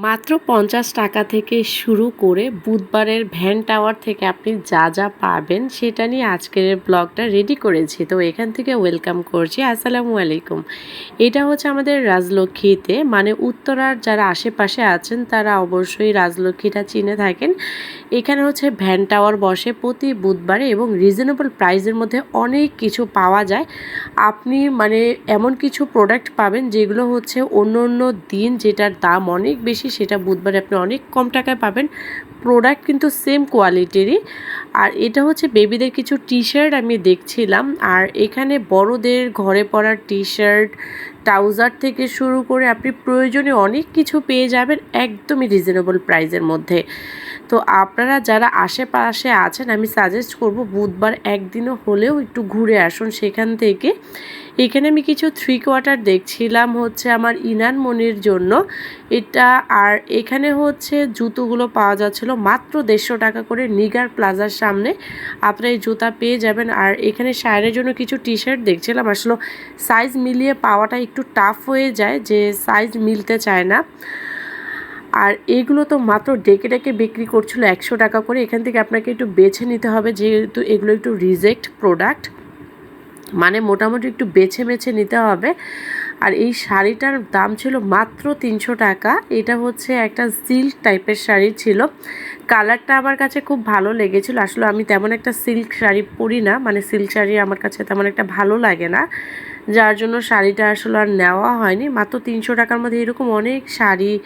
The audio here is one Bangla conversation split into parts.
মাত্র পঞ্চাশ টাকা থেকে শুরু করে বুধবারের ভ্যান টাওয়ার থেকে আপনি যা যা পাবেন সেটা নিয়ে আজকের ব্লগটা রেডি করেছি। তো এখান থেকে ওয়েলকাম করছি। আসসালামু আলাইকুম। এটা হচ্ছে আমাদের রাজলক্ষ্মীতে মানে উত্তরার যারা আশেপাশে আছেন তারা অবশ্যই রাজলক্ষ্মীটা চিনে থাকেন। এখানে হচ্ছে ভ্যান টাওয়ার বসে প্রতি বুধবারে এবং রিজনেবল প্রাইসের মধ্যে অনেক কিছু পাওয়া যায়। আপনি মানে এমন কিছু প্রোডাক্ট পাবেন যেগুলো হচ্ছে অন্য অন্য দিন যেটার দাম অনেক বেশি সেটা বুধবারে আপনি অনেক কম টাকায় পাবেন। প্রোডাক্ট কিন্তু সেম কোয়ালিটিরই আর এটা হচ্ছে বেবিদের কিছু টি শার্ট আমি দেখছিলাম। আর এখানে বড়দের ঘরে পরার টি শার্ট ট্রাউজার থেকে শুরু করে আপনি প্রয়োজনে অনেক কিছু পেয়ে যাবেন একদমই রিজনেবল প্রাইসের মধ্যে। তো আপনারা যারা আশেপাশে আছেন, আমি সাজেস্ট করব বুধবার একদিনও হলেও একটু ঘুরে আসুন সেখান থেকে। এখানে আমি কিছু থ্রি কোয়ার্টার দেখছিলাম হচ্ছে আমার ইনান মনির জন্য। এটা আর এখানে হচ্ছে জুতোগুলো পাওয়া যাচ্ছিল মাত্র দেড়শো টাকা করে নিগার প্লাজার সামনে। আপনারা এই জুতা পেয়ে যাবেন। আর এখানে শায়ের জন্য কিছু টি শার্ট দেখছিলাম। আসলে সাইজ মিলিয়ে পাওয়াটা একটু টাফ হয়ে যায় যে সাইজ মিলতে চায় না। আর এগুলো তো মাত্র ডেকে ডেকে বিক্রি করছিল একশো টাকা করে। এখান থেকে আপনাকে একটু বেছে নিতে হবে যেহেতু এগুলো একটু রিজেক্ট প্রোডাক্ট মানে মোটামুটি একটু বেছে বেছে নিতে হবে। আর এই শাড়িটার দাম ছিল মাত্র তিনশো টাকা। এটা হচ্ছে একটা সিল্ক টাইপের শাড়ি ছিল। কালারটা আমার কাছে খুব ভালো লেগেছিল। আসলে আমি তেমন একটা সিল্ক শাড়ি পরি না। মানে সিল্ক শাড়ি আমার কাছে তেমন একটা ভালো লাগে না। যার জন্য শাড়িটা আসলে আর নেওয়া হয়নি। মাত্র তিনশো টাকার মধ্যে এরকম অনেক শাড়ি,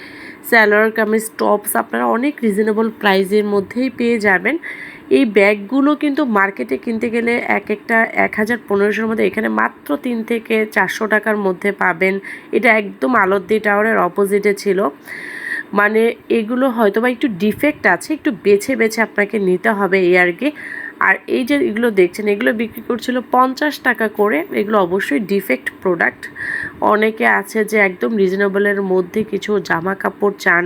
স্যালোয়ার, কামিজ, টপস আপনারা অনেক রিজনেবল প্রাইসের মধ্যেই পেয়ে যাবেন। এই ব্যাগগুলো কিন্তু মার্কেটে কিনতে গেলে এক একটা এক হাজার পনেরোশোর মধ্যে এখানে মাত্র তিন থেকে চারশো টাকার মধ্যে পাবেন। এটা একদম আলদ্দি টাওয়ারের অপোজিটে ছিল। মানে এগুলো হয়তোবা একটু ডিফেক্ট আছে, একটু বেছে বেছে আপনাকে নিতে হবে এই আর কি। আর এই যে এগুলো দেখছেন, এগুলো বিক্রি করছিল পঞ্চাশ টাকা করে। এগুলো অবশ্যই ডিফেক্ট প্রোডাক্ট অনেকে আছে যে একদম রিজনেবলের মধ্যে কিছু জামা কাপড় চান।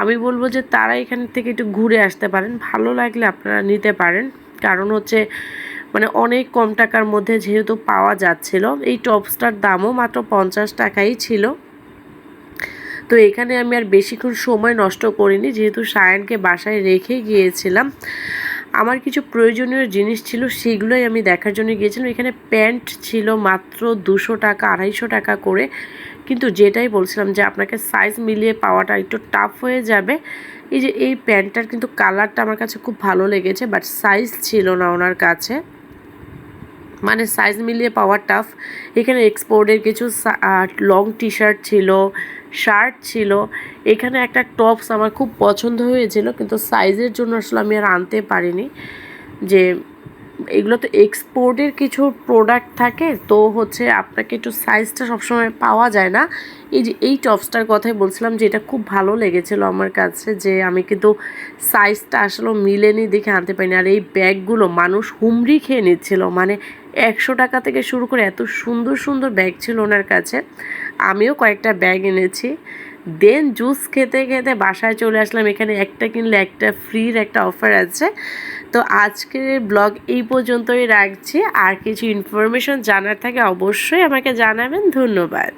আমি বলব যে তারা এখান থেকে একটু ঘুরে আসতে পারেন। ভালো লাগলে আপনারা নিতে পারেন। কারণ হচ্ছে মানে অনেক কম টাকার মধ্যে যেহেতু পাওয়া যাচ্ছিল, এই টপসটার দামও মাত্র পঞ্চাশ টাকাই ছিল। তো এখানে আমি আর বেশিক্ষণ সময় নষ্ট করিনি। যেহেতু সায়নকে বাসায় রেখে গিয়েছিলাম আমার কিছু প্রয়োজনীয় জিনিস ছিল সেগুলোই আমি দেখার জন্য গিয়েছিলাম। এখানে প্যান্ট ছিল মাত্র দুশো টাকা, আড়াইশো টাকা করে। কিন্তু যেটাই বলছিলাম যে আপনাকে সাইজ মিলিয়ে পাওয়াটা একটু টাফ হয়ে যাবে, এই যে এই প্যান্টটার কিন্তু কালারটা আমার কাছে খুব ভালো লেগেছে বাট সাইজ ছিল না ওনার কাছে। মানে সাইজ মিলিয়ে পাওয়া টাফ এখানে এক্সপোর্টের কিছু লং টি শার্ট ছিল শার্ট ছিল। এখানে একটা টপস আমার খুব পছন্দ হয়েছিল, কিন্তু সাইজের জন্য আসলে আমি আর আনতে পারিনি। যে এগুলো তো এক্সপোর্টের কিছু প্রোডাক্ট থাকে, তো হচ্ছে আপনাকে একটু সাইজটা সবসময় পাওয়া যায় না। এই যে এই টপসটার কথাই বলছিলাম যে এটা খুব ভালো লেগেছিলো আমার কাছে যে আমি কিন্তু সাইজটা আসলে মিলেনি দেখে আনতে পারিনি। আর এই ব্যাগগুলো মানুষ হুমড়ি খেয়ে নিচ্ছিল মানে একশো টাকা থেকে শুরু করে এত সুন্দর সুন্দর ব্যাগ ছিল ওনার কাছে। আমিও কয়েকটা ব্যাগ এনেছি। দেন জুস খেতে খেতে বাসায় চলে আসলাম, এখানে একটা কিনলে একটা ফ্রির একটা অফার আছে। তো আজকের ব্লগ এই পর্যন্তই রাখছি। আর কিছু ইনফরমেশন জানার থাকে অবশ্যই আমাকে জানাবেন। ধন্যবাদ।